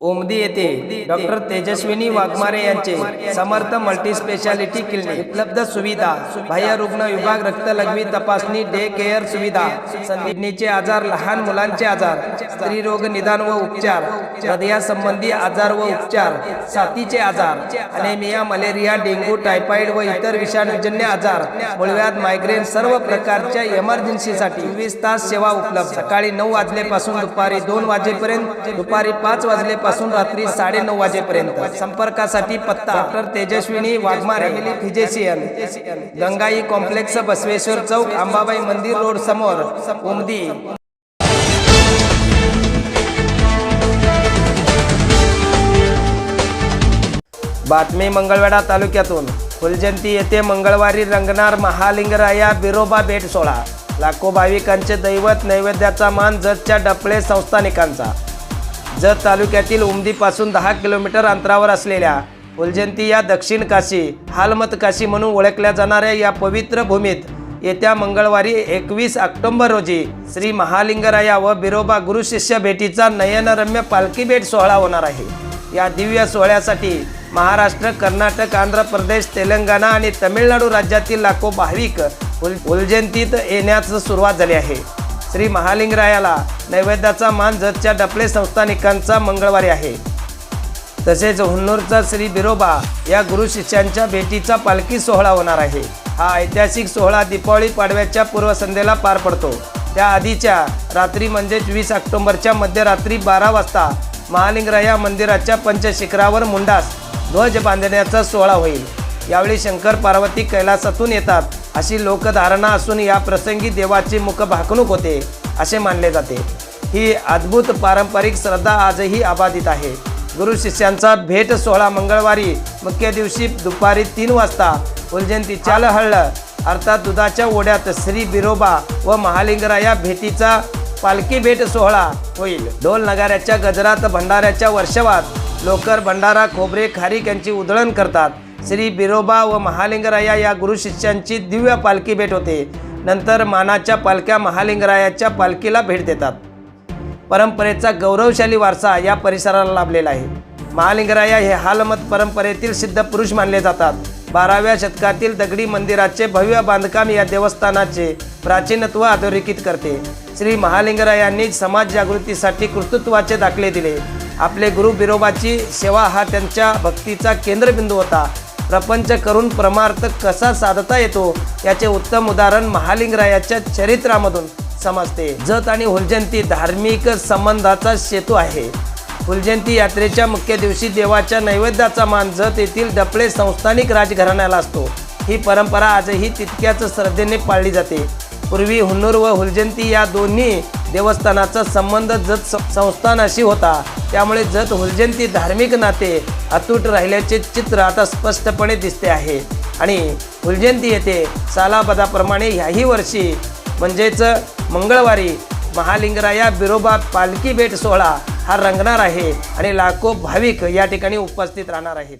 ओमदी येथे डॉक्टर तेजस्विनी वाघमारे यांचे समर्थ multi speciality clinic उपलब्ध सुविधा बाह्य रुग्ण विभाग रक्तलघवी तपासणी डे केअर सुविधा किडनीचे आजार लहान मुलांचे आजार. स्त्री रोग निदान व उपचार हृदयासंबंधी आजार व उपचार साथीचे आजार अनेमिया मलेरिया डेंग्यू टायफॉइड व इतर विषाणूजन्य आजार मुळव्याध मायग्रेन सर्व प्रकारच्या इमर्जन्सीसाठी वीस तास सेवा उपलब्ध. सकाळी नऊ वाजलेपासून दुपारी दोन वाजेपर्यंत दुपारी पाच वाजलेपासून रात्री साडे नऊ वाजेपर्यंत. संपर्कासाठी पत्ता doctor Tejaswini Waghmare physician Gangai complex Basaveshwar चौक अंबाबाई मंदिर रोड समोर उमदी. बातमी मंगळवेढा तालुक्यातून. फुलजंती येथे मंगळवारी रंगणार महालिंगराया बिरोबा भेट सोहळा. लाखो भाविकांचे दैवत नैवेद्याचा मान जतच्या डपळे संस्थानिकांचा. जत तालुक्यातील उमदीपासून दहा किलोमीटर अंतरावर असलेल्या फुलजंती या दक्षिण काशी हालमत काशी म्हणून ओळखल्या जाणाऱ्या या पवित्र भूमीत येत्या मंगळवारी एकवीस ऑक्टोंबर रोजी श्री महालिंगराया व बिरोबा गुरुशिष्य भेटीचा नयनरम्य पालखी भेट सोहळा होणार आहे. या दिव्य सोहळ्यासाठी महाराष्ट्र कर्नाटक आंध्र प्रदेश तेलंगणा आणि तमिळनाडू राज्यातील लाखो भाविक उल उलजंतीत येण्यास सुरुवात झाली आहे. श्री महालिंगरायाला नैवेद्याचा मान जतच्या डपले संस्थानिकांचा मंगळवारी आहे. तसेच हुन्नूरचा श्री बिरोबा या गुरु शिष्यांच्या भेटीचा पालखी सोहळा होणार आहे. हा ऐतिहासिक सोहळा दीपावली पाडव्याच्या पूर्वसंध्येला पार पडतो. त्या आधीच्या रात्री म्हणजेच वीस ऑक्टोंबरच्या मध्यरात्री बारा वाजता महालिंगराया मंदिराच्या पंचशिखरावर मुंडास ध्वज बांधण्याचा सोहळा होईल. यावेळी शंकर पार्वती कैलासातून येतात अशी लोकधारणा असून या प्रसंगी देवाची मुख भाकणूक होते असे मानले जाते. ही अद्भुत पारंपरिक श्रद्धा आजही अबाधित आहे. गुरु शिष्यांचा भेट सोहळा मंगळवारी मुख्य दिवशी दुपारी तीन वाजता. उलजंती चालहळ्ळ अर्थात दुधाच्या ओढ्यात श्री बिरोबा व महालिंगराया भेटीचा पालखी भेट सोहळा होईल. ढोल नगाऱ्याच्या गजरात भंडाऱ्याच्या वर्षवात लोकर भंडारा खोबरे खारीक यांची उधळण करतात. श्री बिरोबा व महालिंगराया या गुरुशिष्यांची दिव्य पालखी भेट होते. नंतर मानाच्या पालख्या महालिंगरायाच्या पालखीला भेट देतात. परंपरेचा गौरवशाली वारसा या परिसराला लाभलेला आहे. महालिंगराया हे हालमत परंपरेतील सिद्ध पुरुष मानले जातात. बाराव्या शतकातील दगडी मंदिराचे भव्य बांधकाम या देवस्थानाचे प्राचीनत्व अधोरेखित करते. श्री महालिंगरायांनी समाज जागृतीसाठी कर्तृत्वाचे दाखले दिले. आपले गुरु बिरोबाची सेवा हा त्यांच्या भक्तीचा केंद्रबिंदू होता. प्रपंच करून परमार्थ कसा साधता येतो याचे उत्तम उदाहरण महालिंगरायाच्या चरित्रामधून समजते. जत आणि हुलजंती धार्मिक संबंधाचा सेतू आहे. फुलजयंती यात्रेच्या मुख्य दिवशी देवाच्या नैवेद्याचा मान जत येथील डपळे संस्थानिक राजघराण्याला असतो. ही परंपरा आजही तितक्याच श्रद्धेने पाळली जाते. पूर्वी हुन्नूर व हुलजंती या दोन्ही देवस्थानाचा संबंध जत संस्थानाशी होता. त्यामुळे जत हुलजंती धार्मिक नाते अतूट राहिल्याचे चित्र आता स्पष्टपणे दिसते आहे. आणि हुलजंती येथे सालाबदाप्रमाणे ह्याही वर्षी म्हणजेच मंगळवारी महालिंगराया बिरोबा पालखी भेट सोहळा हा रंगणार आहे आणि लाखो भाविक या ठिकाणी उपस्थित राहणार आहेत.